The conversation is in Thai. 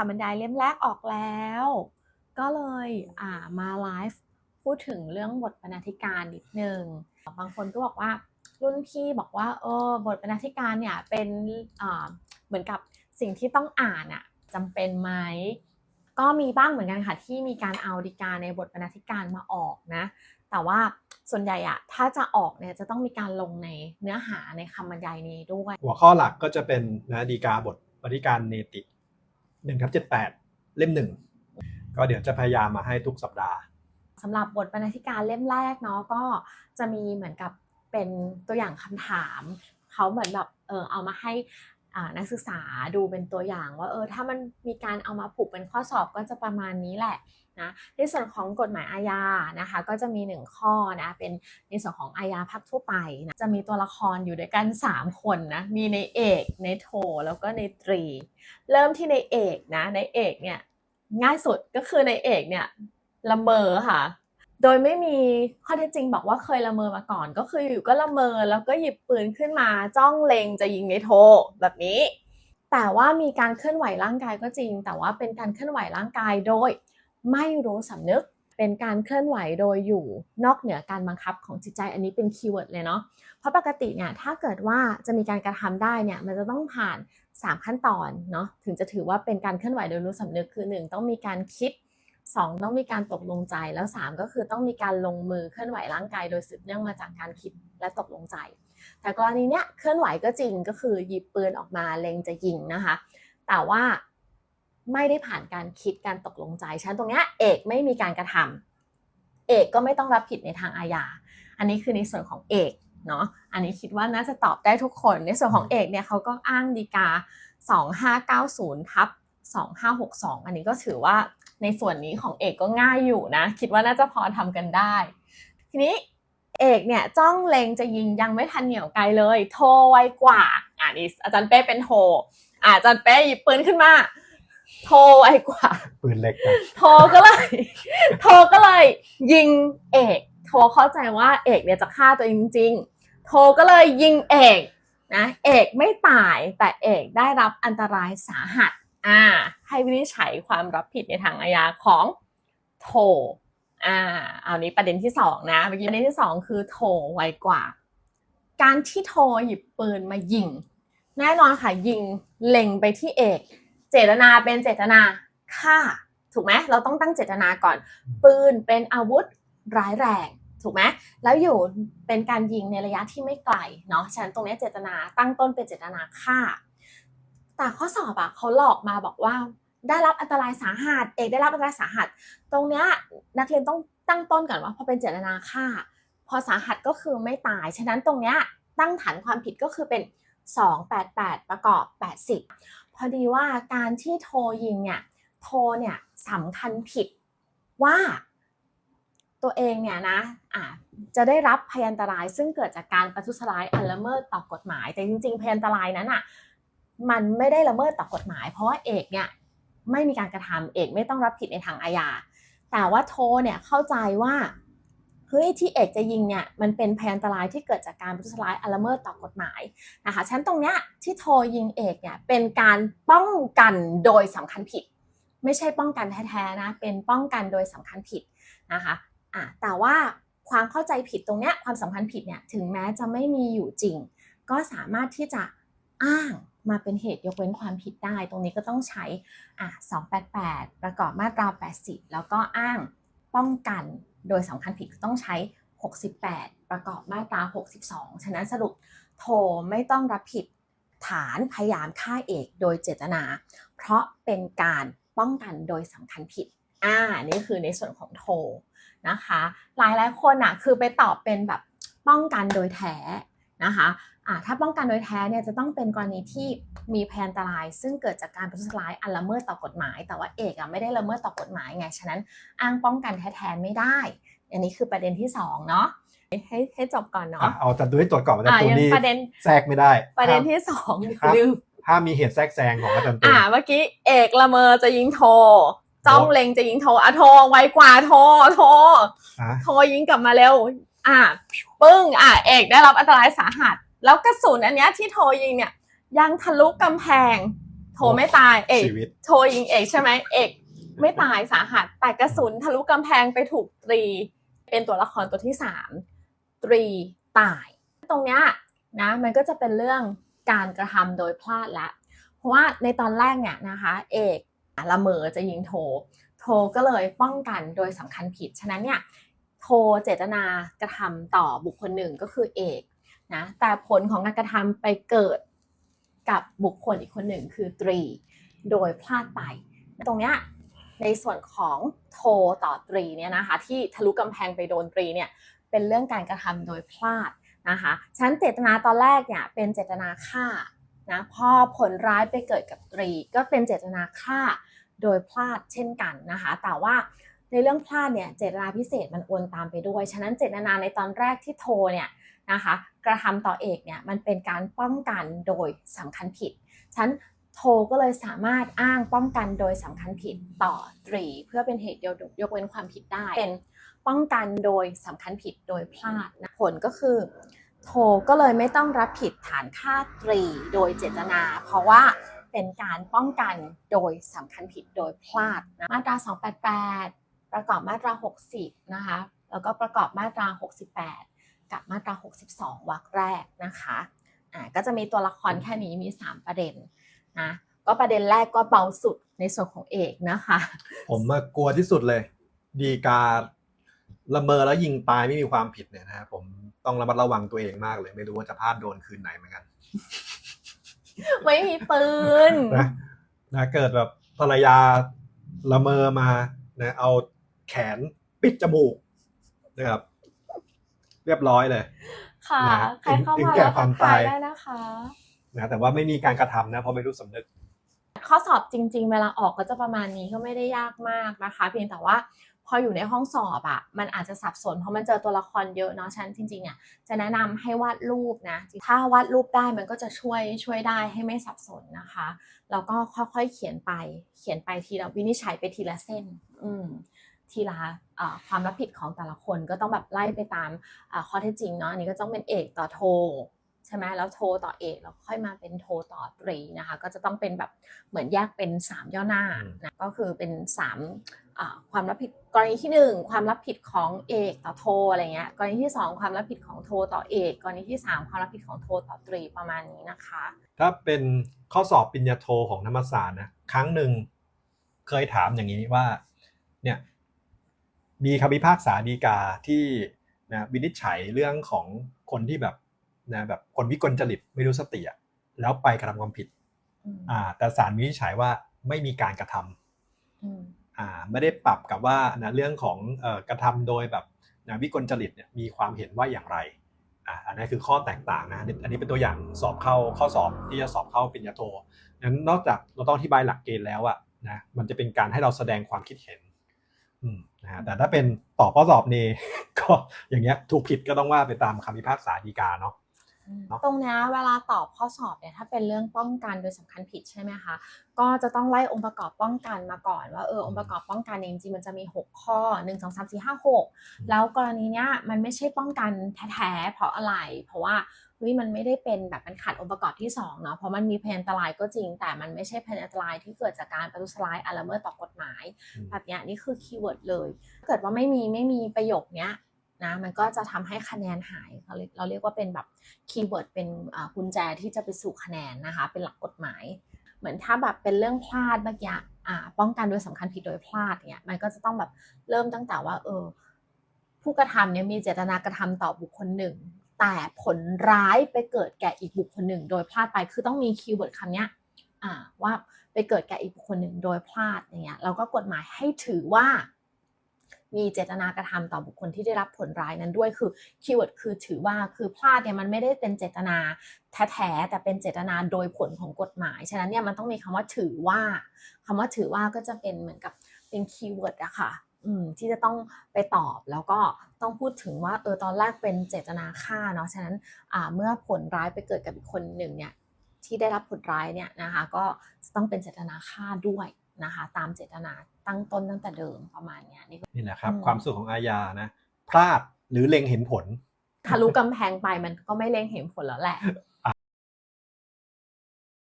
ค่ะบรรยายเล่มแรกออกแล้ว ก็เลยอ่ามาไลฟ์พูดถึงเรื่องบทบรรณาธิการนิดนึงบางคนก็บอกว่ารุ่นพี่บอกว่าเออบทบรรณาธิการเนี่ยเป็นอ่าเหมือนกับสิ่งที่ต้องอ่านอะจำเป็นไหมก็มีบ้างเหมือนกันค่ะที่มีการเอาดีกาในบทบรรณาธิการมาออกนะ แต่ว่าส่วนใหญ่อะถ้าจะออกเนี่ยจะต้องมีการลงในเนื้อหาในคำบรรยายนี้ด้วย หัวข้อหลักก็จะเป็นนะดีกาบทบรรณาธิการเนติ หนึ่งทับเจ็ดแปดเล่มหนึ่งก็เดี๋ยวจะพยายามมาให้ทุกสัปดาห์สำหรับบทบรรณาธิการเล่มแรกเนาะก็จะมีเหมือนกับเป็นตัวอย่างคำถามเขาเหมือนแบบเออเอามาให้ นักศึกษาดูเป็นตัวอย่างว่าเออถ้ามันมีการเอามาผูกเป็นข้อสอบก็จะประมาณนี้แหละนะในส่วนของกฎหมายอาญานะคะก็จะมีหนึ่งข้อนะเป็นในส่วนของอาญาภาคทั่วไปนะจะมีตัวละครอยู่ด้วยกัน 3 คนนะมีในเอกในโท แล้วก็ในตรี เริ่มที่ในเอกนะในเอกเนี่ยง่ายสุดก็คือในเอกเนี่ยละเมอค่ะ โดยไม่มีข้อเท็จจริงบอกว่าเคยละเมอมาก่อน ก็คืออยู่ก็ละเมอแล้วก็หยิบปืนขึ้นมาจ้องเล็งจะยิงในโทแบบนี้ แต่ว่ามีการเคลื่อนไหวร่างกายก็จริง แต่ว่าเป็นการเคลื่อนไหวร่างกายโดย ไม่รู้สำนึกเป็นการเคลื่อนไหวโดยอยู่นอกเหนือการบังคับของจิตใจอันนี้เป็นคีย์เวิร์ดเลยเนาะเพราะปกติเนี่ยถ้าเกิดว่าจะมีการกระทำได้เนี่ยมันจะต้องผ่าน 3 ขั้นตอนเนาะถึงจะถือว่าเป็นการเคลื่อนไหวโดยรู้สำนึกคือ 1 ต้องมีการคิด 2 ต้องมีการตกลงใจแล้ว 3 ก็คือต้องมีการลงมือเคลื่อนไหวร่างกายโดยสืบเนื่องมาจากการคิดและตกลงใจ แต่กรณีเนี้ยเคลื่อนไหวก็จริงก็คือหยิบปืนออกมาเล็งจะยิงนะคะ แต่ว่าไม่ได้ผ่านการคิดการตกลงใจฉันตรงเนี้ยเอกไม่มีการกระทำเอกก็ไม่ต้องรับผิดในทางอาญาอันนี้คือในส่วนของเอกเนาะอันนี้คิดว่าน่าจะตอบได้ทุกคนในส่วนของเอกเนี่ยเขาก็อ้างดีกา 2590ทับ2562 อันนี้ก็ถือว่า ในส่วนนี้ของเอกก็ง่ายอยู่นะ คิดว่าน่าจะพอทำกันได้ ทีนี้เอกเนี่ยจ้องเล็งจะยิงยังไม่ทันเหนียวไกลเลย โทรไวกว่าอ่านี่อาจารย์เป้เป็นโทรอ่าอาจารย์เป้หยิบปืนขึ้นมา โทรไวกว่า ปืนเล็กนะโทรก็เลย โทรก็เลย ยิงเอก โทรเข้าใจว่าเอกเนี่ยจะฆ่าตัวเองจริงๆโทรก็เลยยิงเอกนะเอกไม่ตายแต่เอกได้รับอันตรายสาหัส อ่า ให้วินิจฉัยความรับผิดในทางอาญาของโทรอ่า เอานี้ประเด็นที่สองนะเมื่อกี้ประเด็นที่สองคือโทรไวกว่า การที่โทหยิบปืนมายิง แน่นอนค่ะยิงเล็งไปที่เอก เจตนาเป็นเจตนาฆ่า ถูกไหมเราต้องตั้งเจตนาก่อน ปืนเป็นอาวุธร้ายแรงถูกไหมแล้วอยู่เป็นการยิงในระยะที่ไม่ไกลเนาะฉะนั้นตรงนี้เจตนาตั้งต้นเป็นเจตนาฆ่า แต่ข้อสอบอะเขาหลอกมาบอกว่า ได้รับอันตรายสาหัสเอกได้รับอันตรายสาหัส ตรงเนี้ยนักเรียนต้องตั้งต้นก่อนว่าพอเป็นเจตนาฆ่า พอสาหัสก็คือไม่ตาย ฉะนั้นตรงเนี้ยตั้งฐานความผิดก็คือเป็น 288 ประกอบ 80 พอดีว่าการที่โทรยิงเนี่ยโทรเนี่ยสำคัญผิดว่าตัวเองเนี่ยนะอะจะได้รับพยันตรายซึ่งเกิดจากการประทุษร้ายอันละเมิดต่อกฎหมาย แต่จริงๆพยันตรายนั้นอะ มันไม่ได้ละเมิดต่อกฎหมาย เพราะว่าเอกเนี่ยไม่มีการกระทำเอกไม่ต้องรับผิดในทางอาญาแต่ว่าโทเนี่ยเข้าใจว่าเฮ้ยที่เอกจะยิงเนี่ยมันเป็นพยันตรายที่เกิดจากการประทุษร้ายอัละเมิดต่อกฎหมายนะคะฉันตรงเนี้ยที่โทยิงเอกเนี่ยเป็นการป้องกันโดยสำคัญผิด ไม่ใช่ป้องกันแท้ๆนะเป็นป้องกันโดยสำคัญผิดนะคะอะแต่ว่าความเข้าใจผิดตรงเนี้ยความสำคัญผิดเนี่ยถึงแม้จะไม่มีอยู่จริง ก็สามารถที่จะอ้าง มาเป็นเหตุยกเว้นความผิดได้ ตรงนี้ก็ต้องใช้อะ288 ประกอบมาตรา 80 แล้วก็อ้างป้องกันโดยสำคัญผิดก็ต้องใช้ 68 ประกอบมาตรา 62 ฉะนั้นสรุปโทไม่ต้องรับผิดฐานพยายามฆ่าเอกโดยเจตนา เพราะเป็นการป้องกันโดยสำคัญผิด อ่า นี่คือในส่วนของโทนะคะ หลายหลายคนอะคือไปตอบเป็นแบบป้องกันโดยแท้ นะคะอ่าถ้าป้องกันโดยแท้เนี่ยจะต้องเป็นกรณีที่มีพยานตราย ซึ่งเกิดจากการประทุษร้ายอันละเมิดต่อกฎหมาย แต่ว่าเอกอะไม่ได้ละเมิดต่อกฎหมายไงฉะนั้นอ้างป้องกันแท้ๆไม่ได้ อันนี้คือประเด็นที่สองเนาะให้ให้จบก่อนอะเนาะเอาจัดดูให้ตรวจก่อนว่าอาจารอ่าย์ตูนยังนี่ประเด็นแทรกไม่ได้ ประเด็นถ้าที่สองครับลืมถ้ามีเหตุแทรกแซงของอาจารย์ตูนอ่าเมื่อกี้เอกละเมอจะยิงโทรจ้องเล็งจะยิงโทรอะโทรไวกว่าโทรโทรอะโทรยิงกลับมาเร็ว อะปึ้งอะเอกได้รับอันตรายสาหัส แล้วกระสุนอันเนี้ยที่โทรยิงเนี่ย ยังทะลุกำแพง โททไม่ตายเอกชีวิต โทยิงเอกใช่ไหมเอกไม่ตายสาหัส แต่กระสุนทะลุกำแพงไปถูกตรี เป็นตัวละครตัวที่สามตรีตาย ตรงเนี้ยนะมันก็จะเป็นเรื่องการกระทำโดยพลาดละ เพราะว่าในตอนแรกเนี่ยนะคะ เอกละเมอจะยิงโท โทก็เลยป้องกันโดยสำคัญผิด ฉะนั้นเนี่ย โทเจตนากระทำต่อบุคคลหนึ่งก็คือเอกนะแต่ผลของการกระทำไปเกิดกับบุคคลอีกคนหนึ่งคือตรี โดยพลาดไป ตรงเนี้ยในส่วนของโทต่อตรีเนี่ยนะคะที่ทะลุกำแพงไปโดนตรีเนี่ยเป็นเรื่องการกระทำโดยพลาดนะคะฉันเจตนาตอนแรกเนี่ยเป็นเจตนาฆ่านะพอผลร้ายไปเกิดกับตรี ก็เป็นเจตนาฆ่าโดยพลาดเช่นกันนะคะ แต่ว่า ในเรื่องพลาดเนี่ยเจตนาพิเศษมันโอนตามไปด้วย ฉะนั้นเจตนาในตอนแรกที่โทเนี่ยนะคะกระทำต่อเอกเนี่ยมันเป็นการป้องกันโดยสำคัญผิด ฉะนั้นโทก็เลยสามารถอ้างป้องกันโดยสำคัญผิดต่อตรี เพื่อเป็นเหตุยกเว้นความผิดได้ เป็นป้องกันโดยสำคัญผิดโดยพลาดนะผลก็คือ โทก็เลยไม่ต้องรับผิดฐานฆ่าตรีโดยเจตนา เพราะว่าเป็นการป้องกันโดยสำคัญผิดโดยพลาดนะมาตรา 288 ประกอบมาตรา 60 นะคะ แล้วก็ประกอบมาตรา 68 กับมาตรา 62 วรรคแรกนะคะอ่าก็จะมีตัวละครแค่นี้มี 3 ประเด็นนะก็ประเด็นแรกก็เบาสุดในส่วนของเอกนะคะ ผมมากลัวที่สุดเลย ดีการละเมอแล้วยิงตายไม่มีความผิดเนี่ยนะฮะผมต้องระมัดระวังตัวเองมากเลย ไม่รู้ว่าจะพลาดโดนคืนไหนเหมือนกัน ไม่มีปืนนะนะเกิดแบบภรรยาละเมอมานะเอา แขนปิดจมูกนะครับ เรียบร้อยเลย ค่ะนะฮะใครเข้าถึงมาแก่แล้วความทักทายตายได้นะคะนะแต่ว่าไม่มีการกระทำนะเพราะไม่รู้สำนึก ข้อสอบจริง ๆ เวลาออกก็จะประมาณนี้ก็ไม่ได้ยากมากนะคะ เพียงแต่ว่าพออยู่ในห้องสอบอะมันอาจจะสับสนเพราะมันเจอตัวละครเยอะเนาะฉะนันจริงๆเนี่ยจะแนะนำให้วาดรูปนะ ถ้าวาดรูปได้มันก็จะช่วยช่วยได้ให้ไม่สับสนนะคะแล้วก็ค่อยๆเขียนไป เขียนไปทีละวินิจฉัยไปทีละเส้น อืม ทีละอ่าความรับผิดของแต่ละคนก็ต้องแบบไล่ไปตามอ่าข้อเท็จจริงเนาะอันนี้ก็ต้องเป็นเอกต่อโทใช่ไหมแล้วโทต่อเอกแล้วค่อยมาเป็นโทต่อตรีนะคะก็จะต้องเป็นแบบเหมือนแยกเป็น 3 ย่อหน้าอืมนะก็คือเป็น3อ่าความรับผิดกรณีที่ 1 ความรับผิดของเอกต่อโทอะไรเงี้ยกรณีที่ 2 ความรับผิดของโทต่อเอกกรณีที่ 3 ความรับผิดของโทต่อตรีประมาณนี้นะคะ ถ้าเป็นข้อสอบปริญญาโทของธรรมศาสตร์นะครั้งหนึ่งเคยถามอย่างนี้ว่าเนี่ย มีคำพิพากษาฎีกาที่นะวินิจฉัยเรื่องของคนที่แบบนะแบบคนวิกลจริตไม่รู้สติอะแล้วไปกระทำความผิดอืมอ่าแต่ศาลวินิจฉัยว่าไม่มีการกระทำอืมอ่าไม่ได้ปรับกับว่านะเรื่องของเอ่อกระทำโดยแบบนะวิกลจริตเนี่ยมีความเห็นว่าอย่างไรอ่าอันนี้คือข้อแตกต่างนะอันนี้อันนี้เป็นตัวอย่างสอบเข้าข้อสอบที่จะสอบเข้าปริญญาโทนั้นนอกจากเราต้องอธิบายหลักเกณฑ์แล้วอะนะมันจะเป็นการให้เราแสดงความคิดเห็นอืม นะฮะแต่ถ้าเป็นตอบข้อสอบเนก็อย่างเงี้ยถูกผิดก็ต้องว่าไปตามคำพิพากษาฎีกาเนาะเนอะตรงเนี้ยเวลาตอบข้อสอบเนี่ยถ้าเป็นเรื่องป้องกันโดยสำคัญผิดใช่ไหมคะก็จะต้องไล่องค์ประกอบป้องกันมาก่อนว่าเออองค์ประกอบป้องกันเนี่ยจริงๆมันจะมี 6 ข้อ 1 2 3 4 5 6 แล้วกรณีเนี้ยมันไม่ใช่ป้องกันแท้ๆเพราะอะไร เพราะว่า เฮ้ยมันไม่ได้เป็นแบบมันขาดองค์ประกอบที่2เนาะเพราะมันมีพยานอันตรายก็จริง แต่มันไม่ใช่พยานอันตรายที่เกิดจากการประทุษร้ายอาละเมิดต่อกฎหมายอืมแบบเนี้ยนี่คือคีย์เวิร์ดเลยถ้าเกิดว่าไม่มีไม่มีประโยคเนี้ยนะมันก็จะทำให้คะแนนหายเราเรียกเราเรียกว่าเป็นแบบคีย์เวิร์ดเป็นอ่ากุญแจที่จะไปสู่คะแนนนะคะเป็นหลักกฎหมาย เหมือนถ้าแบบเป็นเรื่องพลาดเมื่อกี้อ่าป้องกันโดยสำคัญผิดโดยพลาดเนี่ยมันก็จะต้องแบบเริ่มตั้งแต่ว่าเออผู้กระทำเนี่ยมีเจตนากระทำต่อบุคคลหนึ่ง แต่ผลร้ายไปเกิดแก่อีกบุคคลหนึ่ง โดยพลาดไปคือต้องมีคีย์เวิร์ดคำนี้ว่าไปเกิดแก่อีกบุคคลหนึ่งโดยพลาดอย่างเงี้ยเราก็กฎหมายให้ถือว่า มีเจตนากระทำต่อบุคคลที่ได้รับผลร้ายนั้นด้วยคือคีย์เวิร์ดคือถือว่าคือพลาดเนี่ยมันไม่ได้เป็นเจตนาแท้ๆแต่เป็นเจตนาโดยผลของกฎหมาย ฉะนั้นเนี่ยมันต้องมีคำว่าถือว่าคำว่าถือว่าก็จะเป็นเหมือนกับเป็นคีย์เวิร์ดอะค่ะ ที่จะต้องไปตอบแล้วก็ต้องพูดถึงว่าเออตอนแรกเป็นเจตนาฆ่าเนาะฉะนั้นอ่าเมื่อผลร้ายไปเกิดกับอีกคนหนึ่งเนี่ยที่ได้รับผลร้ายเนี่ยนะคะก็ต้องเป็นเจตนาฆ่าด้วยนะคะตามเจตนาตั้งต้นตั้งแต่เดิมประมาณเนี้ยนี่นี่แหละครับอืมความสุขของอาญานะพลาดหรือเล็งเห็นผลทะลุกำแพงไปมันก็ไม่เล็งเห็นผลแล้วแหละ